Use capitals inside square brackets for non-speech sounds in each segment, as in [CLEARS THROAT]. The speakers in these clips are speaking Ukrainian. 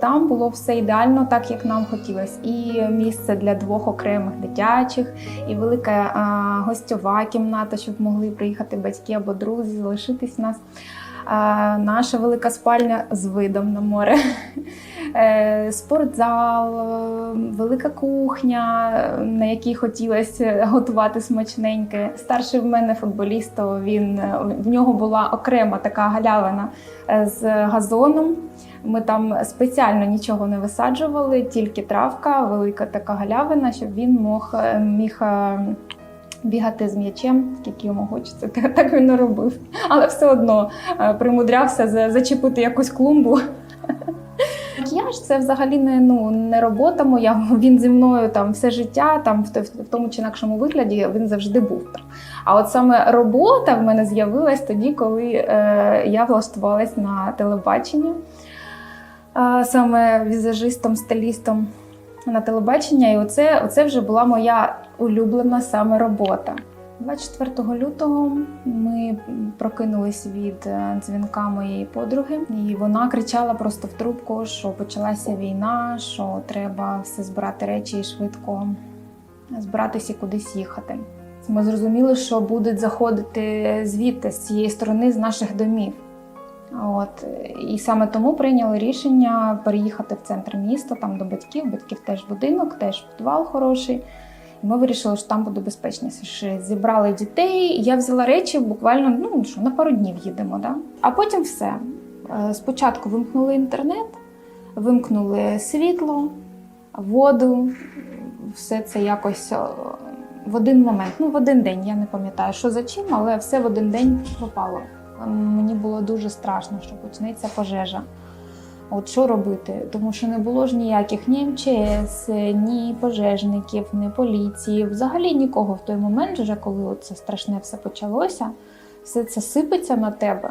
там було все ідеально, так як нам хотілося. І місце для двох окремих дитячих, і велика а, гостьова кімната, щоб могли приїхати батьки або друзі, залишитись в нас. Наша велика спальня з видом на море, Е, спортзал, е, велика кухня, на якій хотілося готувати смачненьке. Старший в мене футболіст, він е, в нього була окрема така галявина з газоном. Ми там спеціально нічого не висаджували, тільки травка, велика така галявина, щоб він мог, міг бігати з м'ячем, скільки йому хочеться. [LAUGHS] Так він не робив. Але все одно е, примудрявся зачепити якусь клумбу. [LAUGHS] Макіяж це взагалі не, ну, не робота моя. [LAUGHS] Він зі мною там все життя, там в, тому чи інакшому вигляді він завжди був там. А от саме робота в мене з'явилась тоді, коли е, я влаштувалась на телебачення, е, саме візажистом, стилістом на телебачення. І оце, оце вже була моя улюблена саме робота. 24 лютого ми прокинулись від е, дзвінка моєї подруги, і вона кричала просто в трубку, що почалася війна, що треба все збирати речі і швидко збиратися кудись їхати. Ми зрозуміли, що будуть заходити звідти, з цієї сторони, з наших домів. От і саме тому прийняли рішення переїхати в центр міста, там до батьків. Батьків теж будинок, теж підвал хороший. І ми вирішили, що там буде безпечніше. Зібрали дітей. Я взяла речі буквально ну що на пару днів їдемо. Да? А потім все. Е, Спочатку вимкнули інтернет, вимкнули світло, воду. Все це якось е, в один момент, ну в один день. Я не пам'ятаю, що за чим, але все в один день попало. Мені було дуже страшно, що почнеться пожежа. От що робити? Тому що не було ж ніяких ні МЧС, ні пожежників, ні поліції, взагалі нікого в той момент, вже коли це страшне все почалося, все це сипеться на тебе.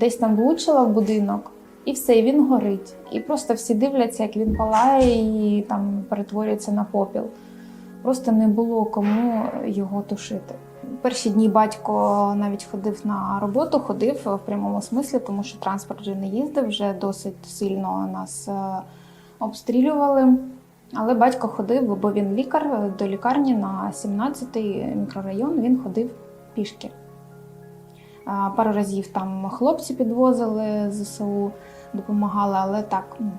Десь там влучила в будинок, і все, і він горить. І просто всі дивляться, як він палає і там перетворюється на попіл. Просто не було кому його тушити. Перші дні батько навіть ходив на роботу, ходив в прямому смислі, тому що транспорт вже не їздив, вже досить сильно нас е, обстрілювали. Але батько ходив, бо він лікар е, до лікарні на 17-й мікрорайон. Він ходив пішки. Е, Пару разів там хлопці підвозили ЗСУ, допомагали, але так, ну,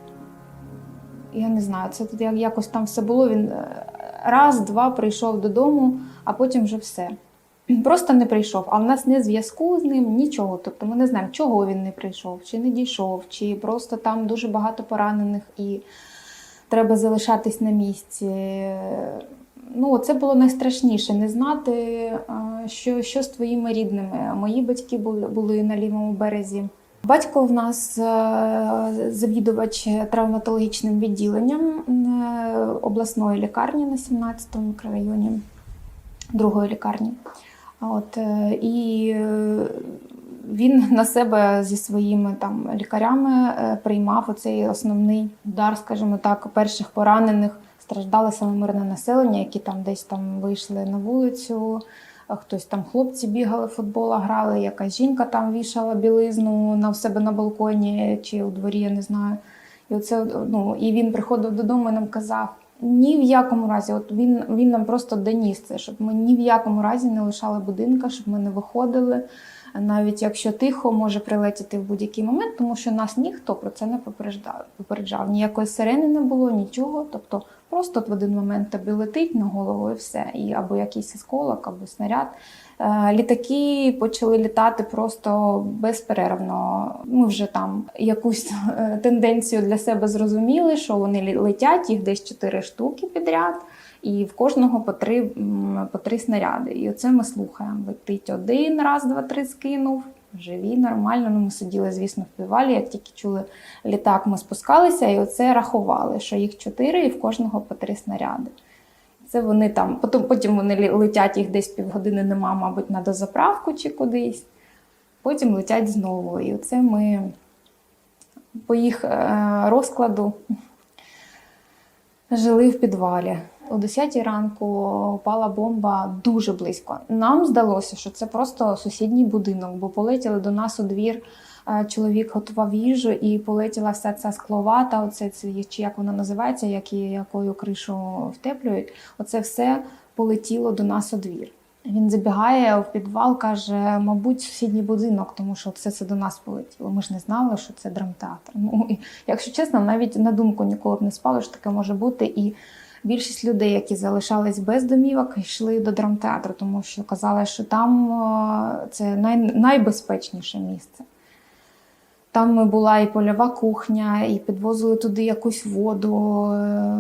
я не знаю, це тут якось там все було. Він е, раз, два прийшов додому, а потім вже все. Просто не прийшов. А в нас не зв'язку з ним, нічого. Тобто ми не знаємо, чого він не прийшов, чи не дійшов, чи просто там дуже багато поранених і треба залишатись на місці. Ну, це було найстрашніше не знати, що, що з твоїми рідними. Мої батьки були, на лівому березі. Батько в нас е, завідувач травматологічним відділенням е, обласної лікарні на 17-му мікрорайоні, другої лікарні. От, е, і е, він на себе зі своїми там лікарями е, приймав оцей основний удар, скажімо так, перших поранених. Страждали саме мирне населення, які там десь там вийшли на вулицю. Хтось там хлопці бігали, футбола грали, якась жінка там вішала білизну на себе на балконі чи у дворі, я не знаю. І оце ну і він приходив додому і нам казав: ні в якому разі, от він, він нам просто доніс це, щоб ми ні в якому разі не лишали будинка, щоб ми не виходили. Навіть якщо тихо може прилетіти в будь-який момент, тому що нас ніхто про це не попереджав. Ніякої сирени не було, нічого. Тобто просто в один момент тобі летить на голову і все. І або якийсь осколок, або снаряд. Е, Літаки почали літати просто безперервно. Ми вже там якусь е, тенденцію для себе зрозуміли, що вони летять, їх десь чотири штуки підряд, і в кожного по три, по три снаряди. І оце ми слухаємо. Летить один, раз, два, три скинув. Живі, нормально. Ну, ми сиділи, звісно, в підвалі. Як тільки чули літак, ми спускалися і оце рахували, що їх чотири і в кожного по три снаряди. Це вони там, потім, потім вони летять, їх десь півгодини нема, мабуть, на дозаправку чи кудись. Потім летять знову. І оце ми по їх е, розкладу жили в підвалі. О 10 ранку упала бомба дуже близько. Нам здалося, що це просто сусідній будинок, бо полетіли до нас у двір е, чоловік готував їжу і полетіла вся ця скловата, оце це, чи як вона називається, як і якою кришу втеплюють. Оце все полетіло до нас у двір. Він забігає в підвал, каже, мабуть, сусідній будинок, тому що все це до нас полетіло. Ми ж не знали, що це драмтеатр. Ну, і, якщо чесно, навіть на думку ніколи б не спало, що таке може бути. І більшість людей, які залишались без домівок, йшли до драмтеатру, тому що казали, що там е, це най, найбезпечніше місце. Там була і польова кухня, і підвозили туди якусь воду. Е,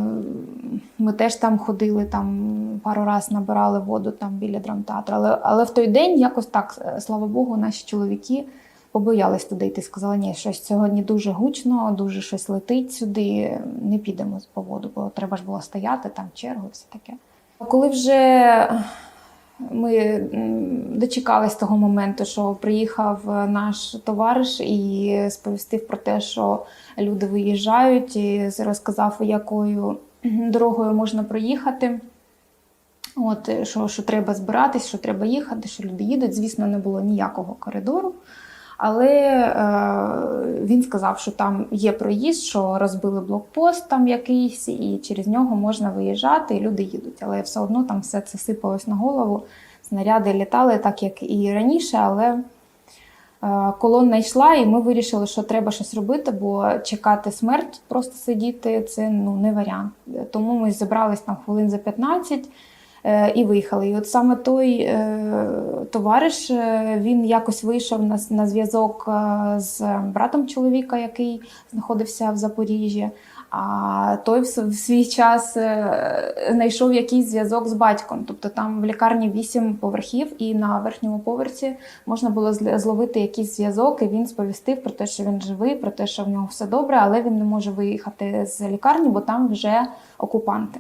Ми теж там ходили, там пару разів набирали воду там біля драмтеатру. Але, але в той день якось так, е, слава Богу, наші чоловіки побоялись туди йти. Сказали, ні, щось сьогодні дуже гучно, дуже щось летить сюди, не підемо по воду, бо треба ж було стояти, там чергу, все таке. Коли вже ми дочекались того моменту, що приїхав наш товариш і сповістив про те, що люди виїжджають, і розказав, якою дорогою можна проїхати. От, що, що треба збиратись, що треба їхати, що люди їдуть. Звісно, не було ніякого коридору. Але е, він сказав, що там є проїзд, що розбили блокпост там якийсь, і через нього можна виїжджати, і люди їдуть. Але все одно там все це сипалось на голову. Снаряди літали так, як і раніше, але е, колона йшла, і ми вирішили, що треба щось робити, бо чекати смерть, просто сидіти це ну, не варіант. Тому ми зібрались там хвилин за 15 е, і виїхали. І от саме той е, товариш е, він якось вийшов на, на зв'язок е, з братом чоловіка, який знаходився в Запоріжжі. А той в свій час е, знайшов якийсь зв'язок з батьком. Тобто там в лікарні вісім поверхів, і на верхньому поверсі можна було зловити якийсь зв'язок, і він сповістив про те, що він живий, про те, що в нього все добре, але він не може виїхати з лікарні, бо там вже окупанти.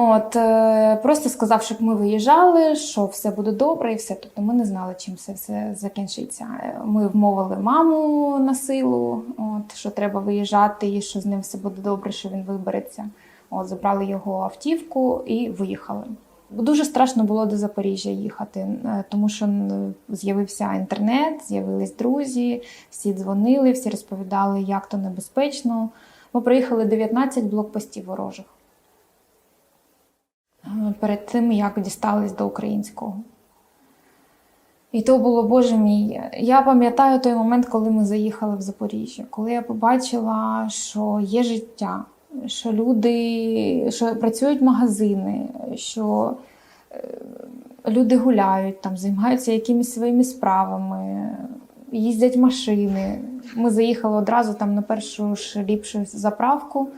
От, е, просто сказав, щоб ми виїжджали, що все буде добре і все. Тобто ми не знали, чим це все закінчиться. Ми вмовили маму на силу, от, що треба виїжджати і що з ним все буде добре, що він вибереться. От, забрали його автівку і виїхали. Дуже страшно було до Запоріжжя їхати, е, тому що з'явився інтернет, з'явились друзі, всі дзвонили, всі розповідали, як то небезпечно. Ми проїхали 19 блокпостів ворожих перед тим, як дістались до українського. І то було, Боже мій. Я пам'ятаю той момент, коли ми заїхали в Запоріжжя, коли я побачила, що є життя, що люди, що працюють магазини, що е, люди гуляють, там, займаються якимись своїми справами, їздять машини. Ми заїхали одразу там на першу ж ліпшу заправку.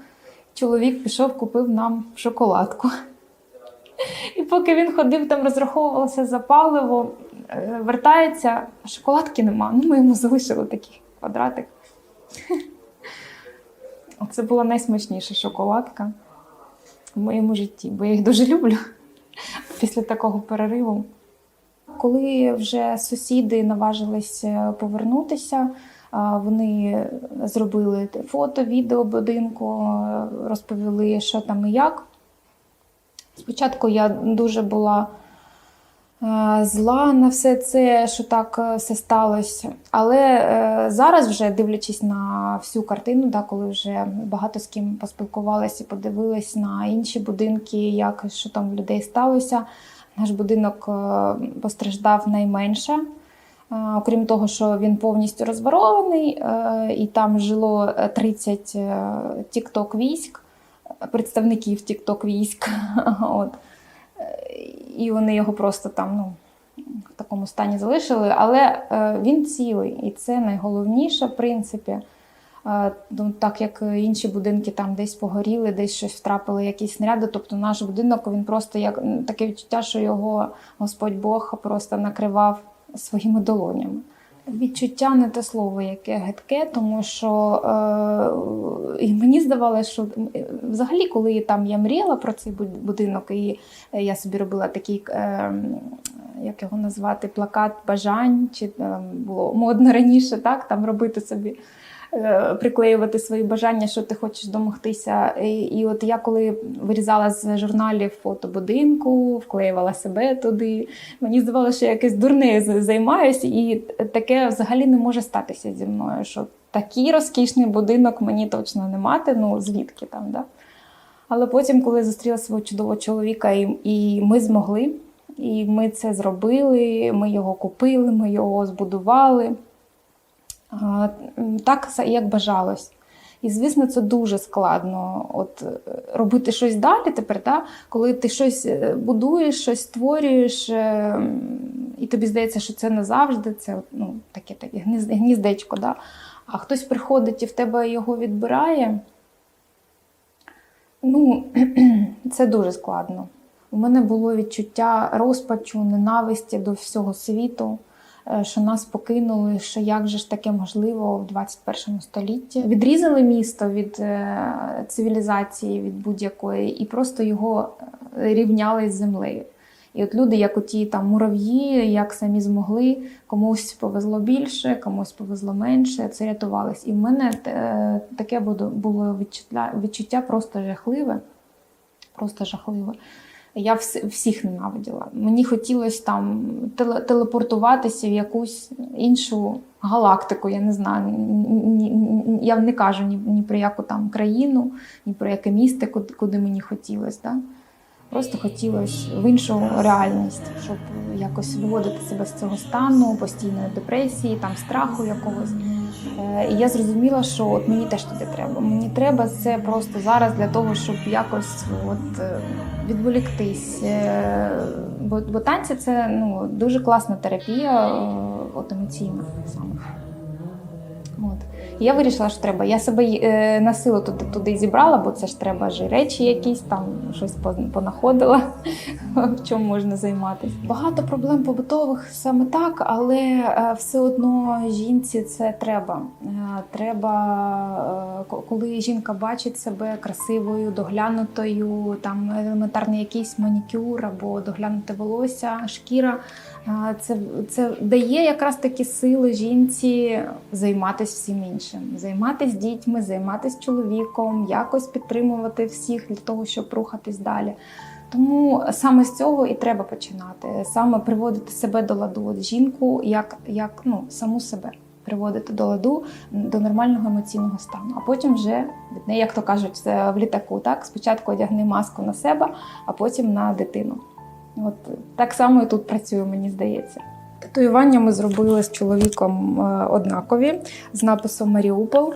Чоловік пішов, купив нам шоколадку. І поки він ходив, там розраховувався за паливо, е, вертається, а шоколадки нема. Ну, ми йому залишили такий квадратик. [LAUGHS] Це була найсмачніша шоколадка в моєму житті, бо я їх дуже люблю [LAUGHS] після такого перериву. Коли вже сусіди наважились е, повернутися, вони зробили фото, відео будинку, е, розповіли, що там і як. Спочатку я дуже була е, зла на все це, що так е, все сталося. Але е, зараз, вже дивлячись на всю картину, да, коли вже багато з ким поспілкувалися і подивились на інші будинки, як що там в людей сталося. Наш будинок постраждав найменше. Окрім того, що він повністю розворований, е, і там жило е, 30 тікток військ, представників тікток військ. [LAUGHS] От. І вони його просто там ну, в такому стані залишили. Але е, він цілий, і це найголовніше, в принципі. Е, ну, Так як інші будинки там десь погоріли, десь щось втрапили, якісь снаряди. Тобто наш будинок він просто як таке відчуття, що його Господь Бог просто накривав своїми долонями. Відчуття не те слово, яке гидке, тому що е, і мені здавалося, що е, взагалі, коли там я мріяла про цей буд- будинок, і е, я собі робила такий, е, як його назвати, плакат бажань, чи там було модно раніше, так, там робити собі приклеювати свої бажання, що ти хочеш домогтися. І, і от я коли вирізала з журналів фото будинку, вклеювала себе туди. Мені здавалося, що я якесь дурне займаюся, і таке взагалі не може статися зі мною. Що такий розкішний будинок мені точно не мати. Ну звідки там, да? Але потім, коли зустріла свого чудового чоловіка, і, і ми змогли, і ми це зробили, ми його купили, ми його збудували. Так, як бажалось. І, звісно, це дуже складно от, е, робити щось далі тепер, да? коли ти щось е, будуєш, щось створюєш, е, і тобі здається, що це назавжди, це ну, таке, таке гніздечко. Да? А хтось приходить і в тебе його відбирає. Ну, [CLEARS THROAT] це дуже складно. У мене було відчуття розпачу, ненависті до всього світу, що нас покинули, що як же ж таке можливо в 21 столітті. Відрізали місто від е, цивілізації, від будь-якої, і просто його е, рівняли з землею. І от люди, як оті там мурав'ї, як самі змогли, комусь повезло більше, комусь повезло менше, це рятувались. І в мене е, таке було- відчуття просто жахливе. Просто жахливе. Я всіх ненавиділа. Мені хотілося там теле- телепортуватися в якусь іншу галактику. Я не знаю. Я не кажу ні, ні про яку там країну, ні про яке місто, куди, куди мені хотілося. Да? Просто хотілося в іншу реальність, щоб якось виводити себе з цього стану, постійної депресії, там страху якогось. Е, І я зрозуміла, що от мені теж туди треба. Мені треба це просто зараз для того, щоб якось от, е, відволіктись. Е, Бо, бо танці це ну, дуже класна терапія, от емоційна саме. От. Я вирішила, що треба. Я себе е, на силу туди, туди зібрала, бо це ж треба ж речі якісь там, щось понаходила, [LAUGHS] в чому можна займатися. Багато проблем побутових саме так, але е, все одно жінці це треба. Е, Треба, е, коли жінка бачить себе красивою, доглянутою, там елементарний якийсь манікюр або доглянуте волосся, шкіра. Це, це дає якраз такі сили жінці займатися всім іншим, займатися дітьми, займатися чоловіком, якось підтримувати всіх для того, щоб рухатись далі. Тому саме з цього і треба починати, саме приводити себе до ладу, жінку як, як ну, саму себе приводити до ладу, до нормального емоційного стану. А потім вже від неї, як то кажуть, в літаку. Так, спочатку одягни маску на себе, а потім на дитину. От так само і тут працює, мені здається. Татуювання ми зробили з чоловіком е, однакові з написом Маріуполь.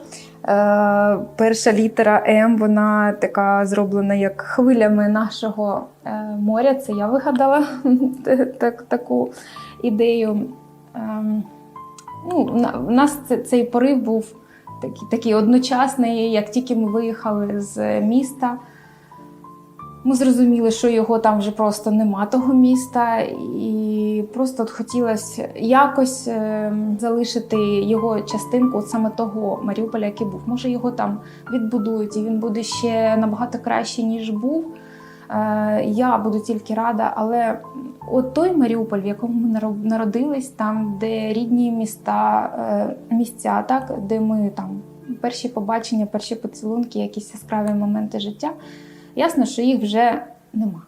Е, Перша літера М, вона така зроблена як хвилями нашого е, моря. Це я вигадала [LAUGHS] таку ідею. Ем, Ну, в нас це- цей порив був такий одночасний, як тільки ми виїхали з міста. Ми зрозуміли, що його там вже просто нема того міста, і просто от хотілося якось е, залишити його частинку от саме того Маріуполя, який був. Може, його там відбудують, і він буде ще набагато кращий, ніж був. Е, Я буду тільки рада, але от той Маріуполь, в якому ми наро- народились, там, де рідні міста, е, місця, так, де ми там перші побачення, перші поцілунки, якісь яскраві моменти життя. Ясно, що їх вже нема.